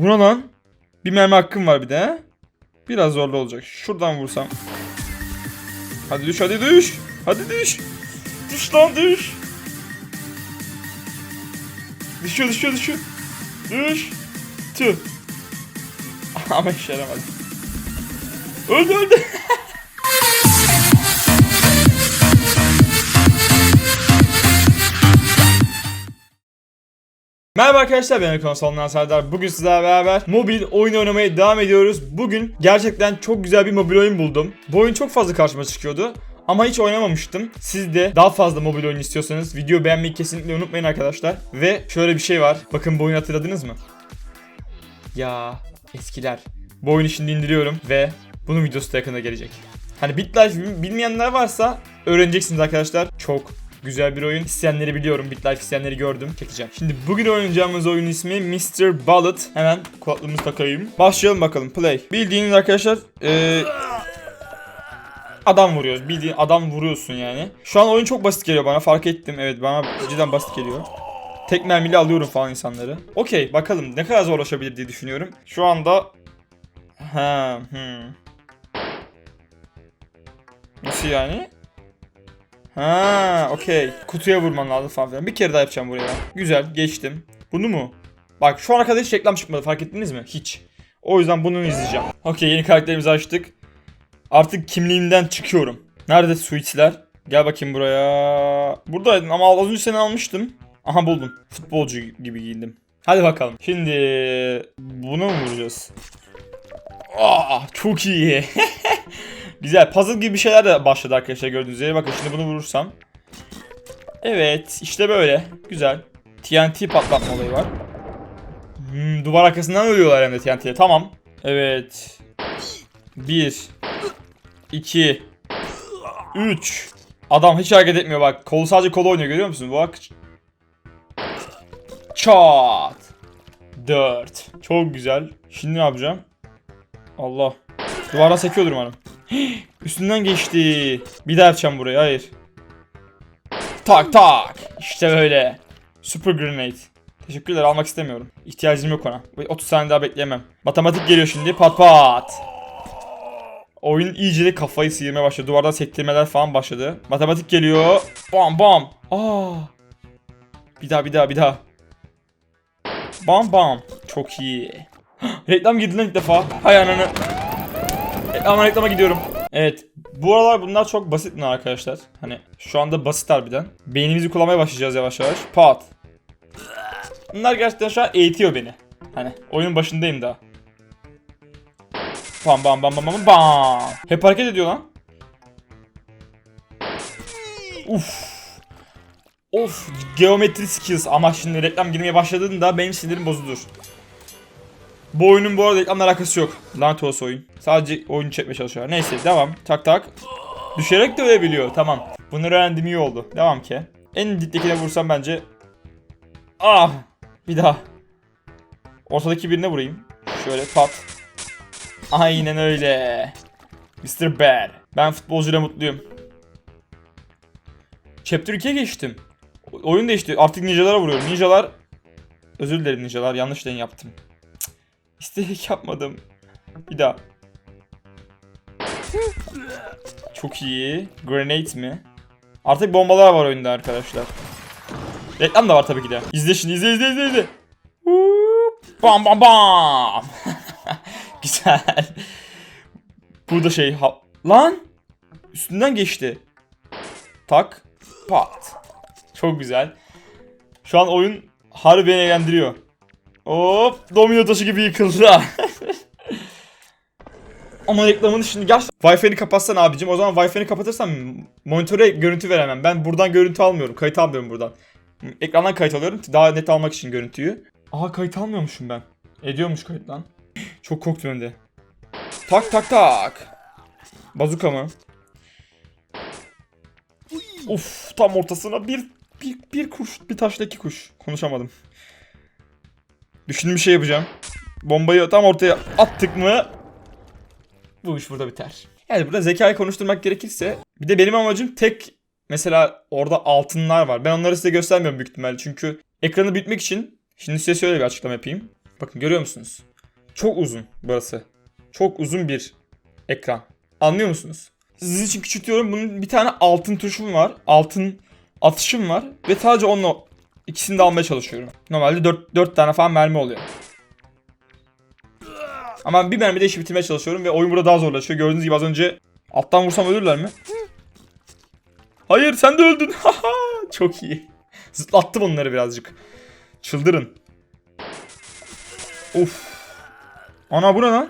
Buna lan. Bir mermi hakkım var bir de. Biraz zorlu olacak. Şuradan vursam. Hadi düş hadi düş. Hadi düş. Düş lan düş. Düşüyor düşüyor düşüyor. Düş. Tüh. Ama işe yaramadı. Öldü öldü. Merhaba arkadaşlar ben Konsolundan Serdar. Bugün sizlerle beraber mobil oyun oynamaya devam ediyoruz. Bugün gerçekten çok güzel bir mobil oyun buldum. Bu oyun çok fazla karşıma çıkıyordu. Ama hiç oynamamıştım. Siz de daha fazla mobil oyun istiyorsanız video beğenmeyi kesinlikle unutmayın arkadaşlar. Ve şöyle bir şey var. Bakın bu oyunu hatırladınız mı? Ya eskiler. Bu oyunu şimdi indiriyorum ve bunun videosu da yakında gelecek. Hani BitLife bilmeyenler varsa öğreneceksiniz arkadaşlar. Çok güzel bir oyun. İsteyenleri biliyorum. BitLife isteyenleri gördüm. Çekeceğim. Şimdi bugün oynayacağımız oyun ismi Mr. Bullet. Hemen kulaklığımızı takayım. Başlayalım bakalım. Play. Bildiğiniz arkadaşlar eee adam vuruyoruz. Bildiğin adam vuruyorsun yani. Şu an oyun çok basit geliyor bana. Fark ettim. Evet bana cidden basit geliyor. Tek mermiyle alıyorum falan insanları. Okey bakalım ne kadar zorlaşabilir diye düşünüyorum. Şu anda... Ha, hmm. Nasıl yani? Ha, okey. Kutuya vurman lazım falan filan. Bir kere daha yapacağım buraya. Güzel, geçtim. Bunu mu? Bak şu ana kadar hiç reklam çıkmadı fark ettiniz mi? Hiç. O yüzden bunu izleyeceğim. Okey yeni karakterimizi açtık. Artık kimliğimden çıkıyorum. Nerede suitler? Gel bakayım buraya. Buradaydın ama az önce seni almıştım. Aha buldum. Futbolcu gibi giyindim. Hadi bakalım. Şimdi bunu mu vuracağız? Aa, çok iyi. Güzel. Puzzle gibi bir şeyler de başladı arkadaşlar gördüğünüz üzere. Bakın şimdi bunu vurursam. Evet. işte böyle. Güzel. TNT patlatma olayı var. Hmm, duvar arkasından ölüyorlar hem de TNT'ye. Tamam. Evet. 1 2 3 Adam hiç hareket etmiyor bak. Kolu sadece kolu oynuyor görüyor musun? Bak. Çat. 4. Çok güzel. Şimdi ne yapacağım? Allah. Duvara sekiyordur umarım. Üstünden geçti. Bir daha yapacağım burayı. Hayır. Tak tak. İşte böyle. Super grenade. Teşekkürler almak istemiyorum. İhtiyacım yok ona. 30 saniye daha bekleyemem. Matematik geliyor şimdi. Pat pat. Oyun iyice de kafayı sıyırmaya başladı. Duvardan sektirmeler falan başladı. Matematik geliyor. Bam bam. Aa. Bir daha bir daha bir daha. Bam bam. Çok iyi. Reklam girdi lan ilk defa. Hay ananı. Reklama reklama gidiyorum. Evet. Bu aralar bunlar çok basit mi arkadaşlar? Hani şu anda basit harbiden. Beynimizi kullanmaya başlayacağız yavaş yavaş. Pat. Bunlar gerçekten şu an eğitiyor beni. Hani oyunun başındayım daha. Bam bam bam bam bam bam. Hep hareket ediyor lan. Uf. Of geometri skills ama şimdi reklam girmeye başladığında benim sinirim bozulur. Bu oyunun bu arada reklamla alakası yok. Lanet olası oyun. Sadece oyunu çekmeye çalışıyorlar. Neyse devam. Tak tak. Düşerek de ölebiliyor. Tamam. Bunu öğrendim iyi oldu. Devam ki. En diptekine vursam bence. Ah. Bir daha. Ortadaki birine vurayım. Şöyle pat. Aynen öyle. Mr. Bear. Ben futbolcuyla mutluyum. Chapter 2'ye geçtim. Oyun değişti. Artık ninjalara vuruyorum. Ninjalar... Özür dilerim ninjalar. Yanlış den yaptım. İsteyerek yapmadım. Bir daha. Çok iyi. Grenade mi? Artık bombalar var oyunda arkadaşlar. Reklam da var tabii ki de. İzle şimdi izle izle izle izle. Bam bam bam. Güzel. Bu da şey ha- lan üstünden geçti. Tak pat. Çok güzel. Şu an oyun harbi eğlendiriyor. Hop domino taşı gibi yıkıldı. Ama reklamını şimdi gerçekten Wi-Fi'ni kapatsan abicim o zaman Wi-Fi'ni kapatırsam monitöre görüntü veremem. Ben buradan görüntü almıyorum. Kayıt almıyorum buradan. Ekrandan kayıt alıyorum daha net almak için görüntüyü. Aha kayıt almıyormuşum ben. Ediyormuş kayıt lan. Çok korktum hem de. Tak tak tak. Bazuka mı? Uf tam ortasına bir bir, bir kuş bir taşla kuş. Konuşamadım. Düşündüğüm şey yapacağım. Bombayı tam ortaya attık mı bu iş burada biter. Yani burada zekayı konuşturmak gerekirse bir de benim amacım tek mesela orada altınlar var. Ben onları size göstermiyorum büyük ihtimalle çünkü ekranı büyütmek için şimdi size şöyle bir açıklama yapayım. Bakın görüyor musunuz? Çok uzun burası. Çok uzun bir ekran. Anlıyor musunuz? Sizin için küçültüyorum. Bunun bir tane altın tuşum var. Altın atışım var. Ve sadece onunla ikisini de almaya çalışıyorum. Normalde 4, 4 tane falan mermi oluyor. Ama bir mermide işi bitirmeye çalışıyorum ve oyun burada daha zorlaşıyor. Gördüğünüz gibi az önce alttan vursam ölürler mi? Hayır sen de öldün. Çok iyi. Zıplattım onları birazcık. Çıldırın. Of. Ana bu ne lan?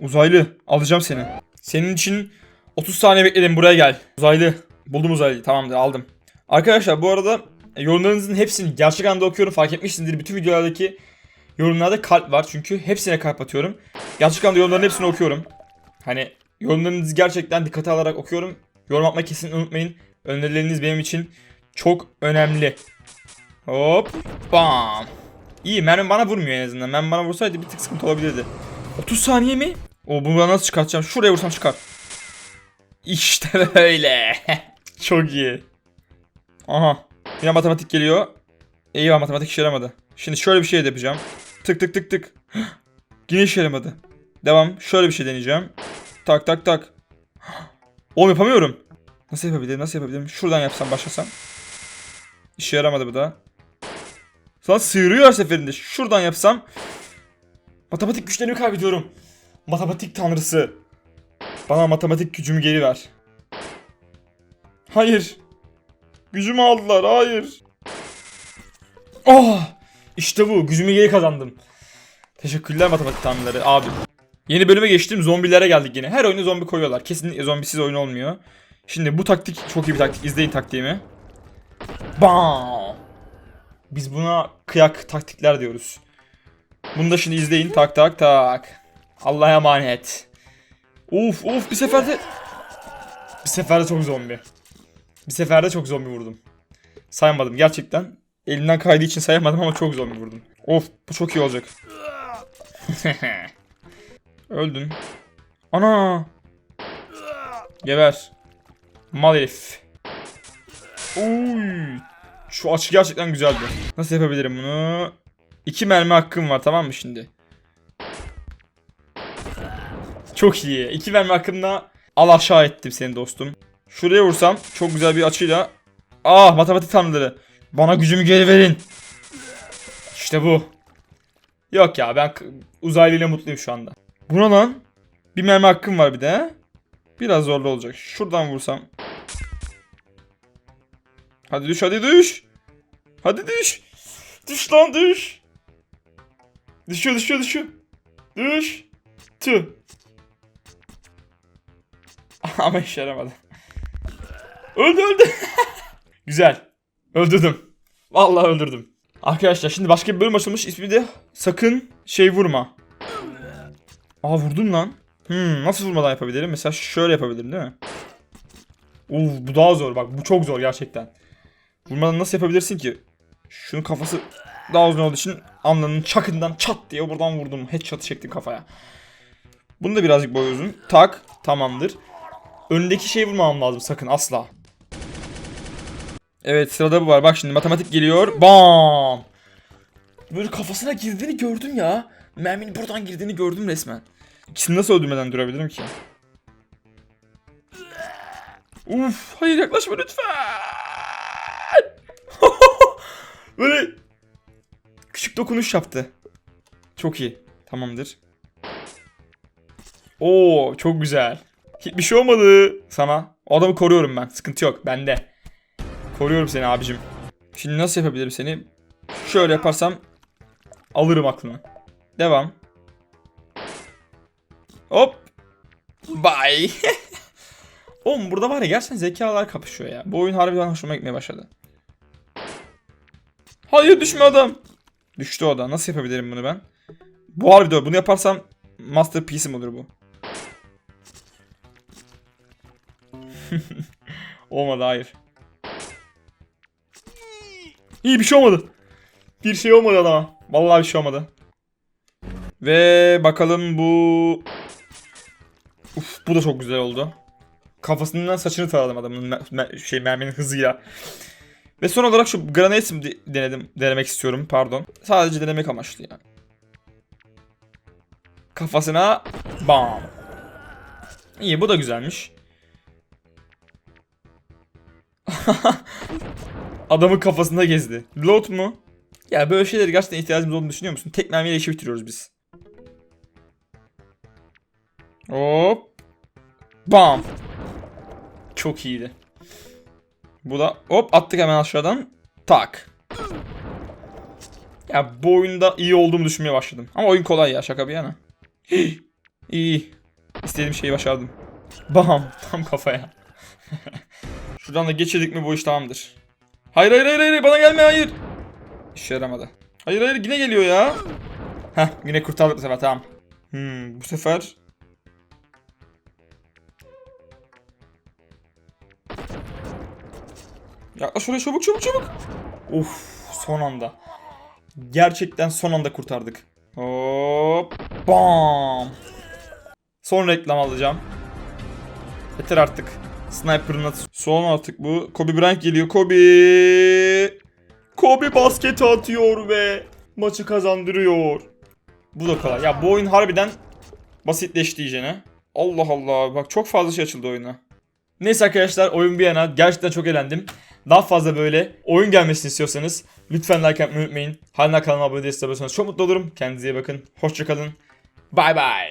Uzaylı. Alacağım seni. Senin için 30 saniye bekledim buraya gel. Uzaylı. Buldum uzaylıyı. Tamamdır aldım. Arkadaşlar bu arada yorumlarınızın hepsini gerçek anda okuyorum. Fark etmişsinizdir. Bütün videolardaki yorumlarda kalp var. Çünkü hepsine kalp atıyorum. Gerçek anda yorumların hepsini okuyorum. Hani yorumlarınızı gerçekten dikkate alarak okuyorum. Yorum atmayı kesin unutmayın. Önerileriniz benim için çok önemli. Hop. Bam. İyi mermi bana vurmuyor en azından. Mermi bana vursaydı bir tık sıkıntı olabilirdi. 30 saniye mi? O bunu nasıl çıkartacağım? Şuraya vursam çıkar. İşte böyle. çok iyi. Aha. Yine matematik geliyor. Eyvah matematik işe yaramadı. Şimdi şöyle bir şey de yapacağım. Tık tık tık tık. Yine işe yaramadı. Devam. Şöyle bir şey deneyeceğim. Tak tak tak. Oğlum yapamıyorum. Nasıl yapabilirim? Nasıl yapabilirim? Şuradan yapsam başlasam. İşe yaramadı bu da. Sonra sıyırıyor her seferinde. Şuradan yapsam. Matematik güçlerimi kaybediyorum. Matematik tanrısı. Bana matematik gücümü geri ver. Hayır. Gücümü aldılar. Hayır. Oh! İşte bu. Gücümü geri kazandım. Teşekkürler matematik tanrıları abi. Yeni bölüme geçtim. Zombilere geldik yine. Her oyunu zombi koyuyorlar. Kesinlikle zombisiz oyun olmuyor. Şimdi bu taktik çok iyi bir taktik. İzleyin taktiğimi. Bam! Biz buna kıyak taktikler diyoruz. Bunu da şimdi izleyin. Tak tak tak. Allah'a emanet. Uf uf bir seferde... Bir seferde çok zombi. Bir seferde çok zombi vurdum. Saymadım gerçekten. Elimden kaydığı için sayamadım ama çok zombi vurdum. Of bu çok iyi olacak. Öldün. Ana. Geber. Mal herif. Uy. Şu açı gerçekten güzeldi. Nasıl yapabilirim bunu? İki mermi hakkım var tamam mı şimdi? Çok iyi. İki mermi hakkımla al aşağı ettim seni dostum. Şuraya vursam çok güzel bir açıyla. Ah matematik tanrıları. Bana gücümü geri verin. İşte bu. Yok ya ben uzaylıyla mutluyum şu anda. Buna lan. Bir mermi hakkım var bir de. Biraz zorlu olacak. Şuradan vursam. Hadi düş hadi düş. Hadi düş. Düş lan düş. Düşüyor düşüyor düşüyor. Düş. Tüh. Ama işe yaramadı. Öldü öldü. Güzel. Öldürdüm. Vallahi öldürdüm. Arkadaşlar şimdi başka bir bölüm açılmış. İsmi de sakın şey vurma. Aa vurdum lan. Hmm, nasıl vurmadan yapabilirim? Mesela şöyle yapabilirim değil mi? Uf bu daha zor bak bu çok zor gerçekten. Vurmadan nasıl yapabilirsin ki? Şunun kafası daha uzun olduğu için alnının çakından çat diye buradan vurdum. Headshot çektim kafaya. Bunu da birazcık boy uzun. Tak tamamdır. Öndeki şeyi vurmamam lazım sakın asla. Evet sırada bu var. Bak şimdi matematik geliyor. Bam. Böyle kafasına girdiğini gördüm ya. Merminin buradan girdiğini gördüm resmen. İkisini nasıl öldürmeden durabilirim ki? Uf, hayır yaklaşma lütfen. Böyle küçük dokunuş yaptı. Çok iyi. Tamamdır. Oo, çok güzel. Hiçbir şey olmadı sana. O adamı koruyorum ben. Sıkıntı yok. Bende. Koruyorum seni abicim. Şimdi nasıl yapabilirim seni? Şöyle yaparsam alırım aklını. Devam. Hop. Bye. Oğlum burada var ya gerçekten zekalar kapışıyor ya. Bu oyun harbiden hoşuma gitmeye başladı. Hayır düşme adam. Düştü o da. Nasıl yapabilirim bunu ben? Bu harbiden bunu yaparsam masterpiece'im olur bu. Olmadı hayır. İyi bir şey olmadı. Bir şey olmadı adama. Vallahi bir şey olmadı. Ve bakalım bu... Uf bu da çok güzel oldu. Kafasından saçını taradım adamın me- me- şey merminin hızıyla. Ve son olarak şu granate de- denedim denemek istiyorum pardon. Sadece denemek amaçlı yani. Kafasına bam. İyi bu da güzelmiş. Adamın kafasında gezdi. Loot mu? Ya böyle şeylere gerçekten ihtiyacımız olduğunu düşünüyor musun? Tek mermiyle işi bitiriyoruz biz. Hop. Bam. Çok iyiydi. Bu da hop attık hemen aşağıdan. Tak. Ya bu oyunda iyi olduğumu düşünmeye başladım. Ama oyun kolay ya şaka bir yana. Hih. İyi. İstediğim şeyi başardım. Bam. Tam kafaya. Şuradan da geçirdik mi bu iş tamamdır. Hayır hayır hayır hayır bana gelme hayır. İşe yaramadı. Hayır hayır yine geliyor ya. Heh yine kurtardık bu sefer tamam. Hmm, bu sefer Yaklaş oraya çabuk çabuk çabuk. Of son anda. Gerçekten son anda kurtardık. Hop. Bam. Son reklam alacağım. Yeter artık. Sniper'ın at- Son artık bu. Kobe Bryant geliyor. Kobe. Kobe basket atıyor ve maçı kazandırıyor. Bu da kolay. Ya bu oyun harbiden basitleşti iyicene. Allah Allah. Bak çok fazla şey açıldı oyuna. Neyse arkadaşlar oyun bir yana gerçekten çok eğlendim. Daha fazla böyle oyun gelmesini istiyorsanız lütfen like yapmayı unutmayın. Hala kanalıma abone değilseniz çok mutlu olurum. Kendinize iyi bakın. Hoşçakalın. Bay bay.